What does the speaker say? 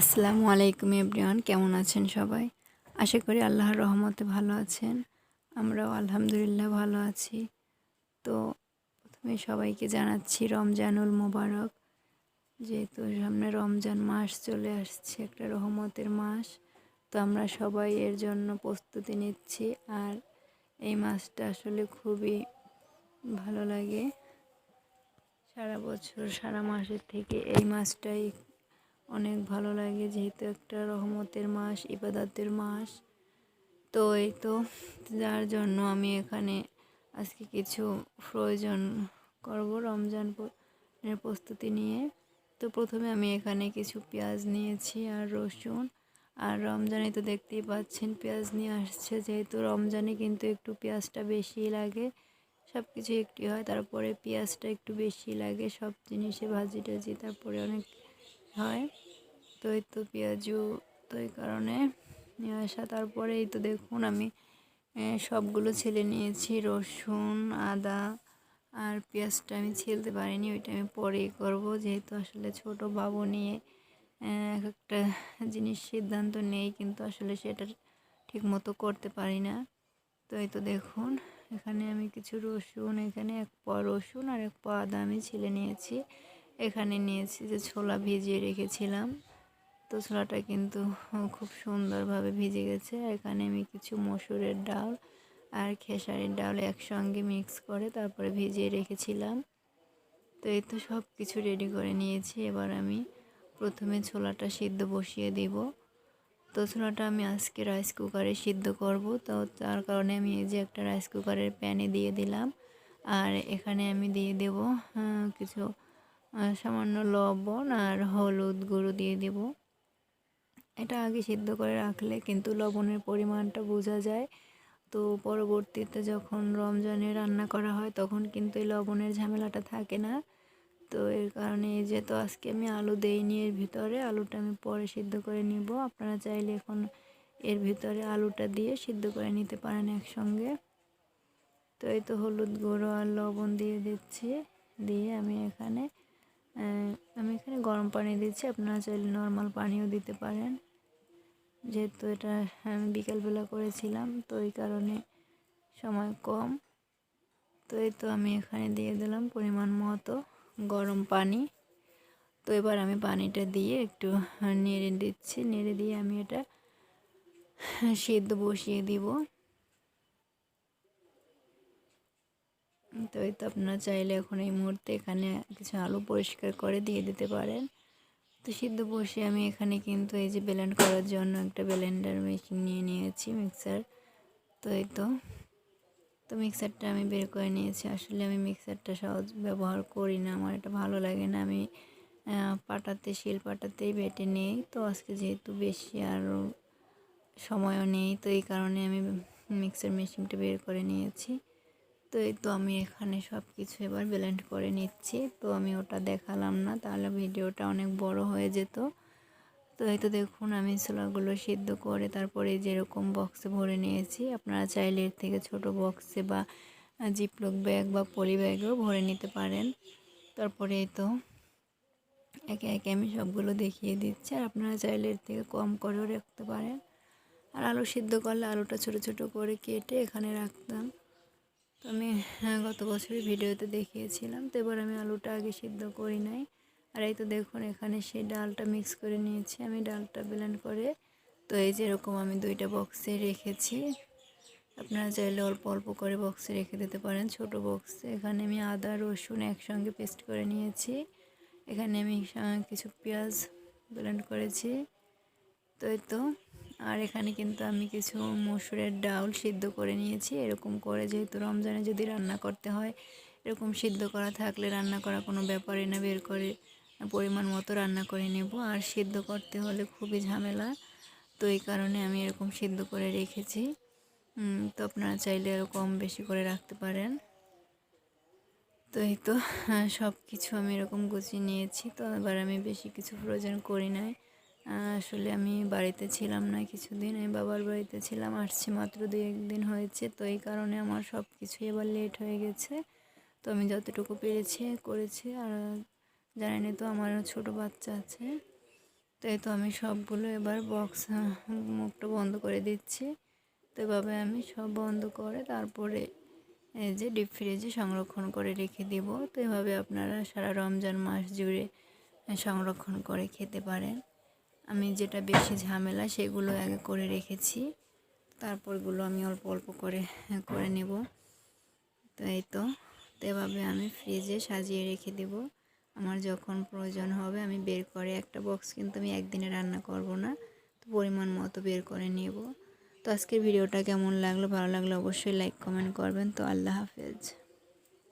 আসসালামু আলাইকুম এভরিওয়ান, কেমন আছেন সবাই? আশা করি আল্লাহর রহমতে ভালো আছেন। আমরাও আলহামদুলিল্লাহ ভালো আছি। তো প্রথমে সবাইকে জানাচ্ছি রমজানুল মোবারক। যেহেতু সামনে রমজান মাস চলে আসছে, একটা রহমতের মাস, তো আমরা সবাই এর জন্য প্রস্তুতি নিচ্ছি। আর এই মাসটা আসলে খুবই ভালো লাগে। সারা বছর, সারা মাসের থেকে এই মাসটাই অনেক ভালো লাগে যেহেতু একটা রহমতের মাস, ইবাদতের মাস। তো এই তো, যার জন্য আমি এখানে আজকে কিছু প্রয়োজন করব রমজান প্রস্তুতি নিয়ে। তো প্রথমে আমি এখানে কিছু পেঁয়াজ নিয়েছি আর রসুন। আর রমজানে তো দেখতেই পাচ্ছেন পেঁয়াজ নিয়ে আসছে, যেহেতু রমজানে কিন্তু একটু পেঁয়াজটা বেশি লাগে সব কিছু একটি হয়। তারপরে পেঁয়াজটা একটু বেশি লাগে, সব জিনিসে ভাজি টাজি তারপরে অনেক হয়। তো এই তো পেঁয়াজু, তো এই কারণে নিয়ে আসা। তারপরে এই তো দেখুন আমি সবগুলো ছেলে নিয়েছি, রসুন, আদা আর পেঁয়াজটা আমি ছেলতে পারিনি, ওইটা আমি পরেই করব। যেহেতু আসলে ছোট বাবু নিয়ে এক একটা জিনিস সিদ্ধান্ত নেই, কিন্তু আসলে সেটা ঠিক মতো করতে পারি না। তো এই তো দেখুন, এখানে আমি কিছু রসুন, এখানে এক পা রসুন আর এক পা আদা আমি ছিলে নিয়েছি। এখানে নিয়েছি যে ছোলা ভিজিয়ে রেখেছিলাম। তো ছোলাটা কিন্তু খুব সুন্দরভাবে ভিজে গেছে। এখানে আমি কিছু মসুরের ডাল আর খেসারির ডাল একসঙ্গে মিক্স করে তারপরে ভিজিয়ে রেখেছিলাম। তো এই তো সব কিছু রেডি করে নিয়েছি। এবার আমি প্রথমে ছোলাটা সিদ্ধ বসিয়ে দিব। তো ছোলাটা আমি আজকে রাইস কুকারে সিদ্ধ করব। তো তার কারণে আমি এই যে একটা রাইস কুকারের প্যানে দিয়ে দিলাম। আর এখানে আমি দিয়ে দেব কিছু সামান্য লবণ আর হলুদ গুঁড়ো দিয়ে দেব। এটা আগে সিদ্ধ করে রাখলে কিন্তু লবণের পরিমাণটা বোঝা যায়। তো পরবর্তীতে যখন রমজানে রান্না করা হয় তখন কিন্তু এই লবণের ঝামেলাটা থাকে না। তো এর কারণে এই যে তো আজকে আমি আলু দেইনি এর ভিতরে, আলুটা আমি পরে সিদ্ধ করে নিব। আপনারা চাইলে এখন এর ভিতরে আলুটা দিয়ে সিদ্ধ করে নিতে পারেন একসঙ্গে। তো এই তো হলুদ গুঁড়ো আর লবণ দিয়ে দিচ্ছি, দিয়ে আমি এখানে আমি এখানে গরম পানি দিচ্ছি। আপনারা চাইলে নর্মাল পানিও দিতে পারেন। যেহেতু এটা আমি বিকালবেলা করেছিলাম, তো এই কারণে সময় কম। তো এই তো আমি এখানে দিয়ে দিলাম পরিমাণ মতো গরম পানি। তো এবার আমি পানিটা দিয়ে একটু নেড়ে দিচ্ছি। নেড়ে দিয়ে আমি এটা সেদ্ধ বসিয়ে দিব। তো এই তো আপনারা চাইলে এখন এই মুহূর্তে এখানে কিছু আলু পরিষ্কার করে দিয়ে দিতে পারেন। তো সিদ্ধ বসে আমি এখানে কিন্তু এই যে ব্লেন্ড করার জন্য একটা ব্লেন্ডার মেশিন নিয়ে নিয়েছি মিক্সার তো এই তো তো মিক্সারটা আমি বের করে নিয়েছি। আসলে আমি মিক্সারটা সহজ ব্যবহার করি না, আমার এটা ভালো লাগে না। আমি পাটাতে, শিল পাটাতেই বেটে নেই। তো আজকে যেহেতু বেশি আর সময়ও নেই, তো এই কারণে আমি মিক্সার মেশিনটা বের করে নিয়েছি। তো এই তো আমি এখানে সব কিছু এবার ব্লেন্ড করে নিচ্ছি। তো আমি ওটা দেখালাম না, তাহলে ভিডিওটা অনেক বড় হয়ে যেত। তো এই তো দেখুন, আমি ছোলাগুলো সিদ্ধ করে তারপরে যেরকম বক্সে ভরে নিয়েছি, আপনারা চাইলে এর থেকে ছোট বক্সে বা জিপলক ব্যাগ বা পলি ব্যাগেও ভরে নিতে পারেন। তারপরে এই তো একে একে আমি সবগুলো দেখিয়ে দিচ্ছি, আর আপনারা চাইলে এর থেকে কম করেও রাখতে পারেন। আর আলু সিদ্ধ করলে আলুটা ছোট ছোট করে কেটে এখানে রাখতাম। আমি হ্যাঁ, গত বছরের ভিডিওতে দেখিয়েছিলাম। তো এবার আমি আলুটা আগে সিদ্ধ করি নাই। আর এই তো দেখুন এখানে সেই ডালটা মিক্স করে নিয়েছি। আমি ডালটা ব্লেন্ড করে তো এই যেরকম আমি দুইটা বক্সে রেখেছি। আপনারা চাইলে অল্প অল্প করে বক্সে রেখে দিতে পারেন ছোট বক্সে এখানে আমি আদা রসুন একসঙ্গে পেস্ট করে নিয়েছি। এখানে আমি কিছু পেঁয়াজ ব্লেন্ড করেছি। তো এই তো আর এখানে কিন্তু আমি কিছু মসুরের ডাউল সিদ্ধ করে নিয়েছি। এরকম করে যেহেতু রমজানে যদি রান্না করতে হয়, এরকম সিদ্ধ করা থাকলে রান্না করা কোনো ব্যাপারে না। বের করে পরিমাণ মতো রান্না করে নেব। আর সিদ্ধ করতে হলে খুবই ঝামেলা, তো এই কারণে আমি এরকম সিদ্ধ করে রেখেছি। তো আপনারা চাইলে আরও কম বেশি করে রাখতে পারেন। তো এই তো সব কিছু আমি এরকম গুছিয়ে নিয়েছি। তো এবার আমি বেশি কিছু প্রয়োজন করি নাই। আসলে আমি বাড়িতে ছিলাম না কিছুদিন আমি বাবার বাড়িতে ছিলাম, আসছি মাত্র দু একদিন হয়েছে, তো এই কারণে আমার সব কিছু এবার লেট হয়ে গেছে। তো আমি যতটুকু পেরেছি করেছি, আর জানেনি তো আমার ছোট বাচ্চা আছে, তো এই তো আমি সবগুলো এবার বক্স মুখটা বন্ধ করে দিচ্ছি। তো এভাবে আমি সব বন্ধ করে তারপরে এই যে ডিপ ফ্রিজে সংরক্ষণ করে রেখে দিব। তো এভাবে আপনারা সারা রমজান মাস জুড়ে সংরক্ষণ করে খেতে পারেন। আমি যেটা বেশি ঝামেলা সেগুলো আগে করে রেখেছি। তারপরগুলো আমি অল্প অল্প করে করে নেব। তো এই তো তো এভাবে আমি ফ্রিজে সাজিয়ে রেখে দেব। আমার যখন প্রয়োজন হবে আমি বের করে একটা বক্স কিন্তু আমি একদিনে রান্না করব না, তো পরিমাণ মতো বের করে নেব। তো আজকের ভিডিওটা কেমন লাগল, ভালো লাগল অবশ্যই লাইক কমেন্ট করবেন। তো আল্লাহ হাফেজ।